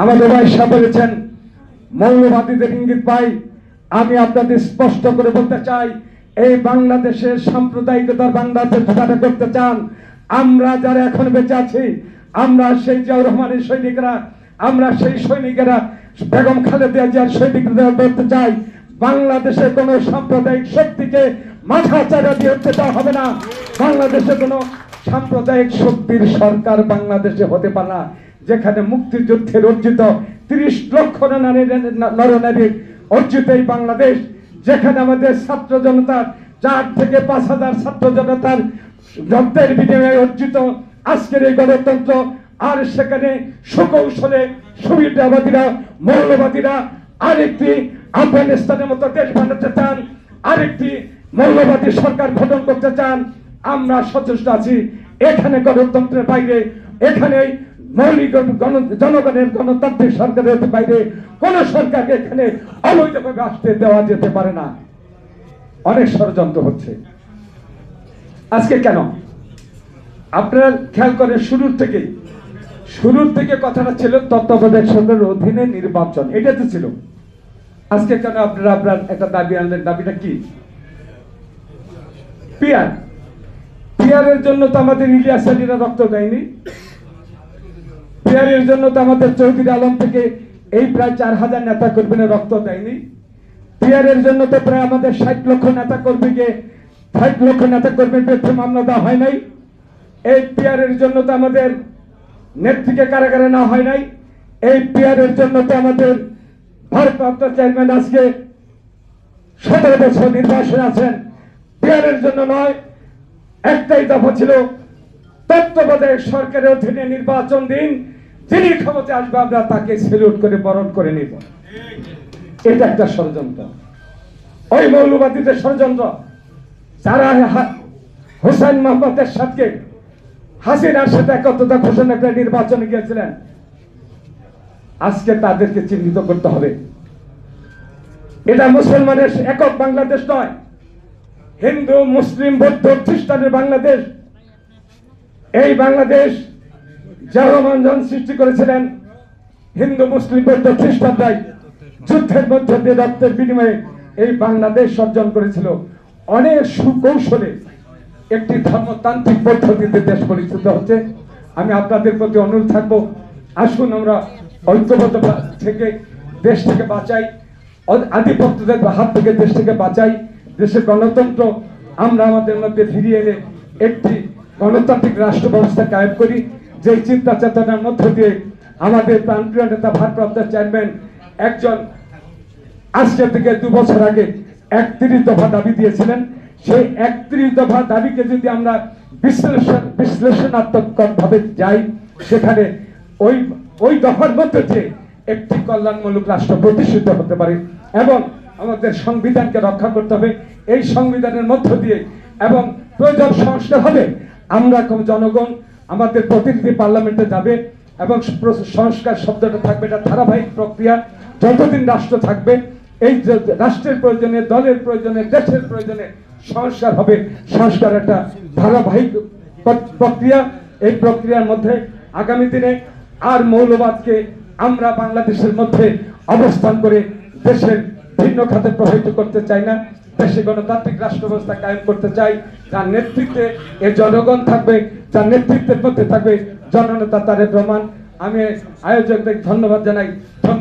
আমাদের ভাইসা বলেছেন মৌলবাদীদের ইঙ্গিত পাই, আমি আপনাদের স্পষ্ট করে বলতে চাই, এই বাংলাদেশের সাম্প্রদায়িকতার বাংলাদেশ করতে চান। আমরা যারা এখন বেঁচে আছি, আমরা সেই জিয়াউর রহমানের সৈনিকরা, আমরা সেই সৈনিকেরা বেগম খালেদা জিয়ার সৈনিকরা বলতে চাই, বাংলাদেশে কোনো সাম্প্রদায়িক শক্তিকে মাথা চারা দিয়ে উঠতে দেওয়া হবে না। বাংলাদেশে কোনো সাম্প্রদায়িক শক্তির সরকার বাংলাদেশে হতে পারে না। যেখানে মুক্তিযুদ্ধের অর্জিত তিরিশ লক্ষ নারী নরনারীর অর্জিত এই বাংলাদেশ, যেখানে আমাদের ছাত্র জনতার, চার থেকে পাঁচ হাজার ছাত্র জনতার রক্তের বিনিময়ে অর্জিত আজকের এই গণতন্ত্র। আর সেখানে সুকৌশলে সুবিধাবাদীরা, মৌলবাদীরা আরেকটি আফগানিস্তানের মতো দেশ বানাতে চান, আরেকটি মৌলবাদী সরকার গঠন করতে চান। আমরা সচেষ্ট আছি, এখানে গণতন্ত্রের বাইরে এখানে মৌলিক জনগণের গণতান্ত্রিক সরকারের বাইরে কোন সরকারকে এখানে অবৈধভাবে আসতে দেওয়া যেতে পারে না। অনেক ষড়যন্ত্র হচ্ছে। আজকে কেন? আপনারা খেয়াল করেন, শুরুর থেকে শুরুর থেকে কথাটা ছিল তত্ত্বাবধায়ক সরকারের অধীনে নির্বাচন। এটা তো ছিল। আজকে কেন আপনারা আপনার একটা দাবি আনলেন? দাবিটা কি? পিয়ার। পিয়ারের জন্য তো আমাদের ইলিয়াস আলীরা রক্ত দেয়নি। পিয়ারের জন্য তো আমাদের চৌধুরী আলম থেকে এই প্রায় চার হাজার নেতা কর্মীরা রক্ত দেয়নি। পিয়ারের জন্য তো প্রায় আমাদের ষাট লক্ষ নেতা কর্মীকে ষাট লক্ষ নেতা কর্মীর বিরুদ্ধে মামলা দেওয়া হয় নাই। এই পিয়ারের জন্য তো আমাদের নেত্রীকে কারাগারে না হয় নাই। এই পিয়ারের জন্য তো আমাদের ভারপ্রাপ্ত চেয়ারম্যান আজকে সতেরো বছর নির্বাসনে আছেন। পিয়ারের জন্য নয়, একটাই দফা ছিল তত্ত্বাবধায়ক সরকারের অধীনে নির্বাচন দিন। যিনি ক্ষমতা আসবে, আমরা তাকে সেলুট করে বরণ করে নিব। এটা একটা ষড়যন্ত্র। ওই মৌলবাদীদের ষড়যন্ত্র, যারা হোসেন মোহাম্মদের সাথে হাসিনার সাথে একত্রতা ঘোষণা করে নির্বাচনে গিয়েছিলেন, আজকে তাদেরকে চিহ্নিত করতে হবে। এটা মুসলমানের একক বাংলাদেশ নয়, হিন্দু, মুসলিম, বৌদ্ধ খ্রিস্টানের বাংলাদেশ। এই বাংলাদেশ রহমান জন সৃষ্টি করেছিলেন হিন্দু মুসলিম বৌদ্ধ খ্রিস্টানরাই। যুদ্ধের মধ্য দিয়ে রক্তের বিনিময়ে এই বাংলাদেশ অর্জন করেছিল। অনেক সুকৌশলে একটি ধর্মতান্ত্রিক পদ্ধতিতে দেশ পরিচিত হচ্ছে। আমি আপনাদের প্রতি অনুরোধ থাকব, আসুন আমরা ঐক্যবদ্ধ থেকে দেশ থেকে বাঁচাই। আধিপত্যদের হাত থেকে দেশ থেকে বাঁচাই। দেশের গণতন্ত্র, আমরা আমাদের মধ্যে ফিরিয়ে এনে একটি গণতান্ত্রিক রাষ্ট্র ব্যবস্থা কায়েম করি। যে চিন্তা চেতনার মধ্য দিয়ে আমাদের প্রাণপ্রিয় নেতা, ভারপ্রাপ্ত চেয়ারম্যান একজন আজকে থেকে দু বছর আগে একত্রিশ দফা দাবি দিয়েছিলেন। সেই একত্রিশ দফা দাবিকে যদি আমরা বিশ্লেষণ বিশ্লেষণাত্মক ভাবে যাই, সেখানে ওই ওই দফার মধ্যে দিয়ে একটি কল্যাণমূলক রাষ্ট্র প্রতিষ্ঠিত হতে পারে এবং আমাদের সংবিধানকে রক্ষা করতে হবে, এই সংবিধানের মধ্য দিয়ে এবং প্রয়োজন সংস্কার হবে, আমরা জনগণ আমাদের প্রতিনিধি পার্লামেন্টে যাবে এবং সংস্কার শব্দটা থাকবে, এটা ধারাবাহিক প্রক্রিয়া, যতদিন রাষ্ট্র থাকবে, এই রাষ্ট্রের প্রয়োজনে, দলের প্রয়োজনে, দেশের প্রয়োজনে সংস্কার হবে। সংস্কার একটা ধারাবাহিক প্রক্রিয়া। এই প্রক্রিয়ার মধ্যে আগামী দিনে আর মৌলবাদকে আমরা বাংলাদেশের মধ্যে অবস্থান করে দেশের ভিন্ন খাতে প্রভাবিত করতে চাই না। দেশে গণতান্ত্রিক রাষ্ট্র ব্যবস্থা কায়েম করতে চাই যার নেতৃত্বে এ জনগণ থাকবে যার নেতৃত্বের মধ্যে থাকবে জননেতা তারেক রহমান। আমি আয়োজকদের ধন্যবাদ জানাই। ধন্যবাদ।